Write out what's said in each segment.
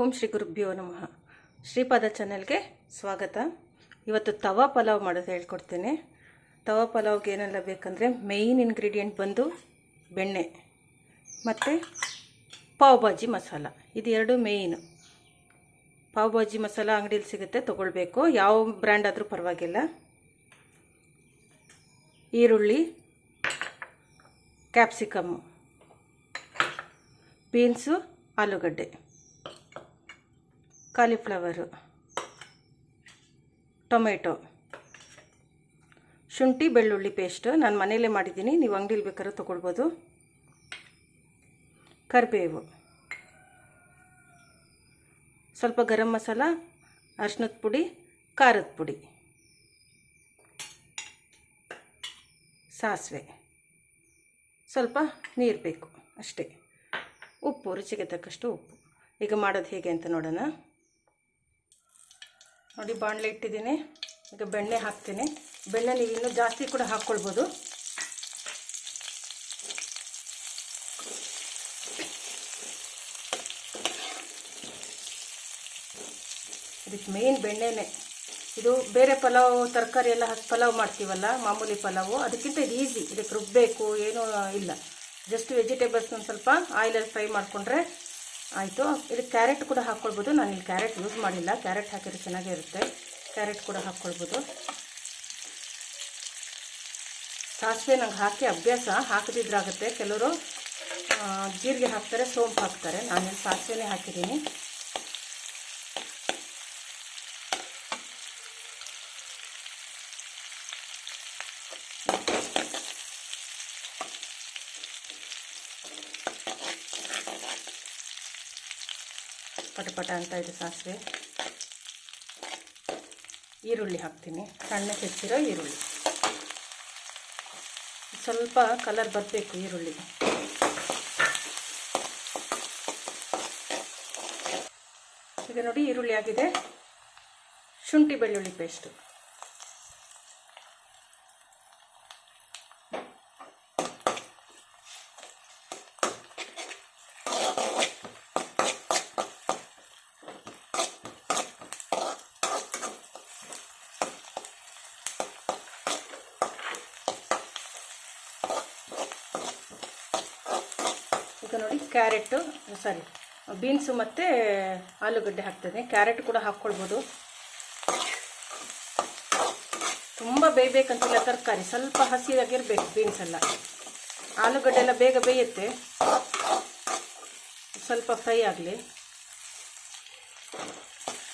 ಓಂ ಶ್ರೀ ಗುರುಭ್ಯೋ ನಮಃ. ಶ್ರೀಪಾದ ಚಾನೆಲ್ಗೆ ಸ್ವಾಗತ. ಇವತ್ತು ತವಾ ಪಲಾವ್ ಮಾಡೋದು ಹೇಳ್ಕೊಡ್ತೇನೆ. ತವಾ ಪಲಾವ್ಗೆ ಏನೆಲ್ಲ ಬೇಕಂದರೆ ಮೇಯ್ನ್ ಇಂಗ್ರೀಡಿಯೆಂಟ್ ಬಂದು ಬೆಣ್ಣೆ, ಮತ್ತು ಪಾವ್ ಭಾಜಿ ಮಸಾಲ. ಇದು ಎರಡು ಮೇಯ್ನು ಪಾವ್ ಭಾಜಿ ಮಸಾಲ ಅಂಗಡೀಲಿ ಸಿಗುತ್ತೆ, ತೊಗೊಳ್ಬೇಕು. ಯಾವ ಬ್ರ್ಯಾಂಡ್ ಆದರೂ ಪರವಾಗಿಲ್ಲ. ಈರುಳ್ಳಿ ಕ್ಯಾಪ್ಸಿಕಮ್ಮು ಬೀನ್ಸು ಆಲೂಗಡ್ಡೆ. ಕಾಲಿಫ್ಲವರು, ಟೊಮೆಟೊ, ಶುಂಠಿ ಬೆಳ್ಳುಳ್ಳಿ ಪೇಸ್ಟ್. ನಾನು ಮನೆಯಲ್ಲೇ ಮಾಡಿದ್ದೀನಿ. ನೀವು ಅಂಗಡೀಲಿ ಬೇಕಾದ್ರೂ ತೊಗೊಳ್ಬೋದು. ಕರಿಬೇವು. ಸ್ವಲ್ಪ ಗರಂ ಮಸಾಲ ಅರ್ಶಿನದ ಪುಡಿ, ಖಾರದ ಪುಡಿ. ಸಾಸಿವೆ. ಸ್ವಲ್ಪ ನೀರು ಬೇಕು, ಅಷ್ಟೇ. ಉಪ್ಪು, ರುಚಿಗೆ ತಕ್ಕಷ್ಟು ಉಪ್ಪು. ಈಗ ಮಾಡೋದು ಹೇಗೆ ಅಂತ ನೋಡೋಣ. ನೋಡಿ ಬಾಣಲೆ ಇಟ್ಟಿದ್ದೀನಿ. ಈಗ ಬೆಣ್ಣೆ ಹಾಕ್ತೀನಿ. ಬೆಣ್ಣೆ ನೀವು ಇನ್ನೂ ಜಾಸ್ತಿ ಕೂಡ ಹಾಕ್ಕೊಳ್ಬೋದು. ಇದಕ್ಕೆ ಮೇನ್ ಬೆಣ್ಣೆನೇ. ಇದು ಬೇರೆ ಪಲಾವ್, ತರಕಾರಿ ಎಲ್ಲ ಹಾಕಿ ಪಲಾವ್ ಮಾಡ್ತೀವಲ್ಲ, ಮಾಮೂಲಿ ಪಲಾವು, ಅದಕ್ಕಿಂತ ಇದು ಈಸಿ ಇದಕ್ಕೆ ರುಬ್ಬಬೇಕು ಏನೂ ಇಲ್ಲ. ಜಸ್ಟ್ ವೆಜಿಟೇಬಲ್ಸ್ನ ಸ್ವಲ್ಪ ಆಯಿಲಲ್ಲಿ ಫ್ರೈ ಮಾಡಿಕೊಂಡ್ರೆ ಆಯಿತು. ಇಲ್ಲಿ ಕ್ಯಾರೆಟ್ ಕೂಡ ಹಾಕ್ಕೊಳ್ಬೋದು ನಾನು ಇಲ್ಲಿ ಕ್ಯಾರೆಟ್ ಯೂಸ್ ಮಾಡಿಲ್ಲ. ಕ್ಯಾರೆಟ್ ಹಾಕಿದ್ರೆ ಚೆನ್ನಾಗೇ ಇರುತ್ತೆ ಕ್ಯಾರೆಟ್ ಕೂಡ ಹಾಕ್ಕೊಳ್ಬೋದು ಸಾಸಿವೆ ನಂಗೆ ಹಾಕಿ ಅಭ್ಯಾಸ ಹಾಕದಿದ್ರಾಗುತ್ತೆ. ಕೆಲವರು ಜೀರಿಗೆ ಹಾಕ್ತಾರೆ, ಸೋಂಪು ಹಾಕ್ತಾರೆ. ನಾನು ಸಾಸಿವೆನೇ ಹಾಕಿದ್ದೀನಿ. ಪಟಪಟ ಅಂತ ಇದೆ ಸಾಸಿವೆ. ಈರುಳ್ಳಿ ಹಾಕ್ತೀನಿ. ಸಣ್ಣ ಹೆಚ್ಚಿರೋ ಈರುಳ್ಳಿ. ಸ್ವಲ್ಪ ಕಲರ್ ಬರಬೇಕು ಈರುಳ್ಳಿಗೆ ಈಗ ನೋಡಿ ಈರುಳ್ಳಿ ಆಗಿದೆ. ಶುಂಠಿ ಬೆಳ್ಳುಳ್ಳಿ ಪೇಸ್ಟು ಈಗ ನೋಡಿ ಕ್ಯಾರೆಟು ಸಾರಿ, ಬೀನ್ಸು ಮತ್ತು ಆಲೂಗಡ್ಡೆ ಹಾಕ್ತಿದ್ದೀನಿ ಕ್ಯಾರೆಟ್ ಕೂಡ ಹಾಕ್ಕೊಳ್ಬೋದು. ತುಂಬ ಬೇಯಬೇಕಂತಿಲ್ಲ ತರಕಾರಿ, ಸ್ವಲ್ಪ ಹಸಿಯಾಗಿರಬೇಕು ಬೀನ್ಸ್ ಎಲ್ಲ. ಆಲೂಗಡ್ಡೆ ಎಲ್ಲ ಬೇಗ ಬೇಯುತ್ತೆ. ಸ್ವಲ್ಪ ಫ್ರೈ ಆಗಲಿ.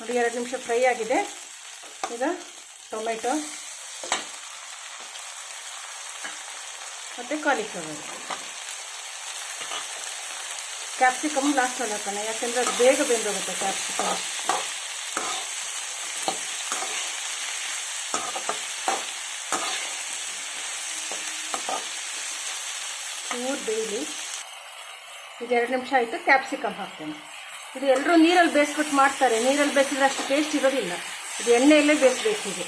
ನೋಡಿ, ಎರಡು ನಿಮಿಷ ಫ್ರೈ ಆಗಿದೆ. ಈಗ ಟೊಮೆಟೊ ಮತ್ತು ಕಾಲಿಫ್ಲವರ್ ಕ್ಯಾಪ್ಸಿಕಮ್ ಲಾಸ್ಟಲ್ಲಿ ಹಾಕೋಣ ಯಾಕೆಂದರೆ ಅದು ಬೇಗ ಬೆಂದೋಗುತ್ತೆ ಕ್ಯಾಪ್ಸಿಕಮ್ ಚೂರು ಬೇಯಲಿ. ಈಗ ಎರಡು ನಿಮಿಷ ಆಯಿತು ಕ್ಯಾಪ್ಸಿಕಮ್ ಹಾಕ್ತೇನೆ. ಇದು ಎಲ್ಲರೂ ನೀರಲ್ಲಿ ಬೇಯಿಸ್ಬಿಟ್ಟು ಮಾಡ್ತಾರೆ. ನೀರಲ್ಲಿ ಬೇಯಿಸಿದ್ರೆ ಅಷ್ಟು ಟೇಸ್ಟ್ ಇರೋದಿಲ್ಲ. ಇದು ಎಣ್ಣೆಯಲ್ಲೇ ಬೇಯಿಸ್ಬೇಕು ಇದು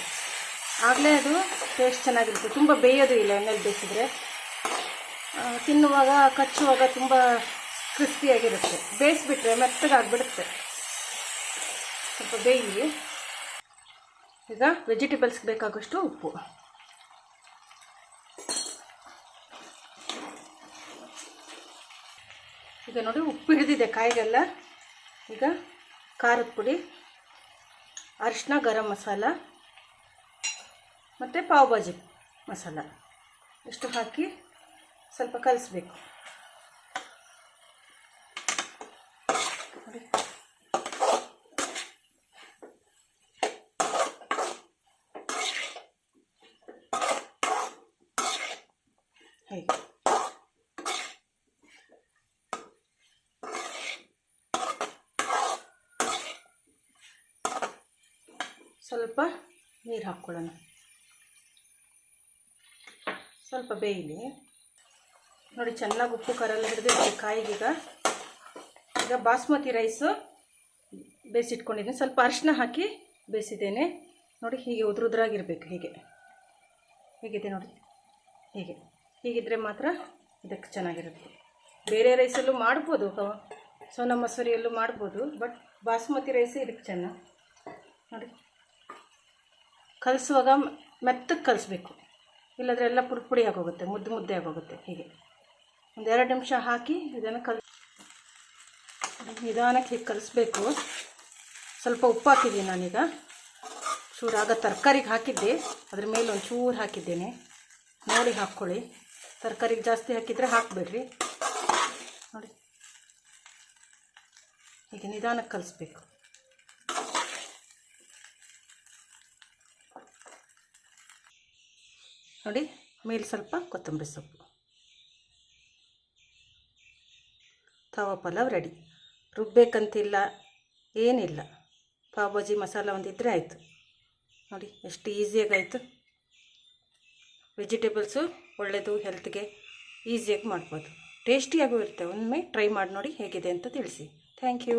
ಆಗಲೇ ಅದು ಟೇಸ್ಟ್ ಚೆನ್ನಾಗಿರುತ್ತೆ. ತುಂಬ ಬೇಯೋದು ಇಲ್ಲ ಎಣ್ಣೆಯಲ್ಲಿ ಬೇಯಿಸಿದ್ರೆ. ತಿನ್ನುವಾಗ, ಕಚ್ಚುವಾಗ ತುಂಬ ಕ್ರಿಸ್ಪಿಯಾಗಿರುತ್ತೆ. ಬೇಯಿಸ್ಬಿಟ್ರೆ ಮೆತ್ತಗಾಗ್ಬಿಡುತ್ತೆ ಸ್ವಲ್ಪ ಬೇಯಿ. ಈಗ ವೆಜಿಟೇಬಲ್ಸ್ಗೆ ಬೇಕಾಗುವಷ್ಟು ಉಪ್ಪು. ಈಗ ನೋಡಿ ಉಪ್ಪು ಹಿಡಿದಿದೆ ಕಾಯಿಗೆಲ್ಲ ಈಗ ಖಾರದ ಪುಡಿ ಅರಿಶಿನ ಗರಂ ಮಸಾಲ, ಮತ್ತು ಪಾವ್ ಭಾಜಿ ಮಸಾಲ. ಇಷ್ಟು ಹಾಕಿ ಸ್ವಲ್ಪ ಕಲಿಸ್ಬೇಕು. ಹೇಗೆ ಸ್ವಲ್ಪ ನೀರು ಹಾಕ್ಕೊಳ್ಳೋಣ. ಸ್ವಲ್ಪ ಬೇಯಲಿ. ನೋಡಿ, ಚೆನ್ನಾಗಿ ಉಪ್ಪು, ಖಾರ ಎಲ್ಲ ಹಿಡಿದಿರುತ್ತೆ ಕಾಯಿಗೀಗ ಈಗ. ಬಾಸ್ಮತಿ ರೈಸು ಬೇಯಿಸಿಟ್ಕೊಂಡಿದ್ದೀನಿ. ಸ್ವಲ್ಪ ಅರಿಶಿನ ಹಾಕಿ ಬೇಯಿಸಿದ್ದೇನೆ. ನೋಡಿ, ಹೀಗೆ ಉದುರು ಉದುರಾಗಿರ್ಬೇಕು ಹೀಗೆ. ಹೇಗಿದೆ ನೋಡಿ? ಹೀಗೆ. ಹೀಗಿದ್ರೆ ಮಾತ್ರ ಇದಕ್ಕೆ ಚೆನ್ನಾಗಿರುತ್ತೆ. ಬೇರೆ ರೈಸಲ್ಲೂ ಮಾಡ್ಬೋದು ಸೋನಾ ಮಸೂರಿಯಲ್ಲೂ ಮಾಡ್ಬೋದು, ಬಟ್ ಬಾಸುಮತಿ ರೈಸ್ ಇದಕ್ಕೆ ಚೆನ್ನ. ನೋಡಿ. ಕಲಿಸುವಾಗ ಮೆತ್ತಗೆ ಕಲಿಸ್ಬೇಕು. ಇಲ್ಲದ್ರೆ ಎಲ್ಲ ಪುಡಿ ಪುಡಿ ಆಗೋಗುತ್ತೆ, ಮುದ್ದೆ ಮುದ್ದೆ ಆಗೋಗುತ್ತೆ ಹೀಗೆ. ಒಂದೆರಡು ನಿಮಿಷ ಹಾಕಿ ಇದನ್ನು ಕಲ್, ನಿಧಾನಕ್ಕೆ ಹೀಗೆ ಕಲಿಸ್ಬೇಕು. ಸ್ವಲ್ಪ ಉಪ್ಪು ಹಾಕಿದ್ದೀನಿ ನಾನೀಗ. ಚೂರು ಆಗ ತರಕಾರಿಗೆ ಹಾಕಿದ್ದೆ. ಅದ್ರ ಮೇಲೆ ಒಂದು ಚೂರು ಹಾಕಿದ್ದೇನೆ. ನೋಡಿ ಹಾಕ್ಕೊಳ್ಳಿ. ತರಕಾರಿಗೆ ಜಾಸ್ತಿ ಹಾಕಿದರೆ ಹಾಕಬೇಡ್ರಿ. ನೋಡಿ. ಹೀಗೆ ನಿಧಾನಕ್ಕೆ ಕಲಿಸ್ಬೇಕು. ನೋಡಿ, ಮೇಲೆ ಸ್ವಲ್ಪ ಕೊತ್ತಂಬರಿ ಸೊಪ್ಪು. ತವಾ ಪಲಾವ್ ರೆಡಿ. ರುಬ್ಬೇಕಂತಿಲ್ಲ, ಏನಿಲ್ಲ. ಪಾವ್ ಭಾಜಿ ಮಸಾಲ ಒಂದಿದ್ದರೆ ಆಯಿತು. ನೋಡಿ, ಎಷ್ಟು ಈಸಿಯಾಗಿ ಆಯಿತು ವೆಜಿಟೇಬಲ್ಸು ಒಳ್ಳೆಯದು ಹೆಲ್ತ್ಗೆ ಈಸಿಯಾಗಿ ಮಾಡ್ಬೋದು. ಟೇಸ್ಟಿಯಾಗೂ ಇರುತ್ತೆ. ಒಮ್ಮೆ ಟ್ರೈ ಮಾಡಿ ನೋಡಿ ಹೇಗಿದೆ ಅಂತ ತಿಳಿಸಿ. Thank you.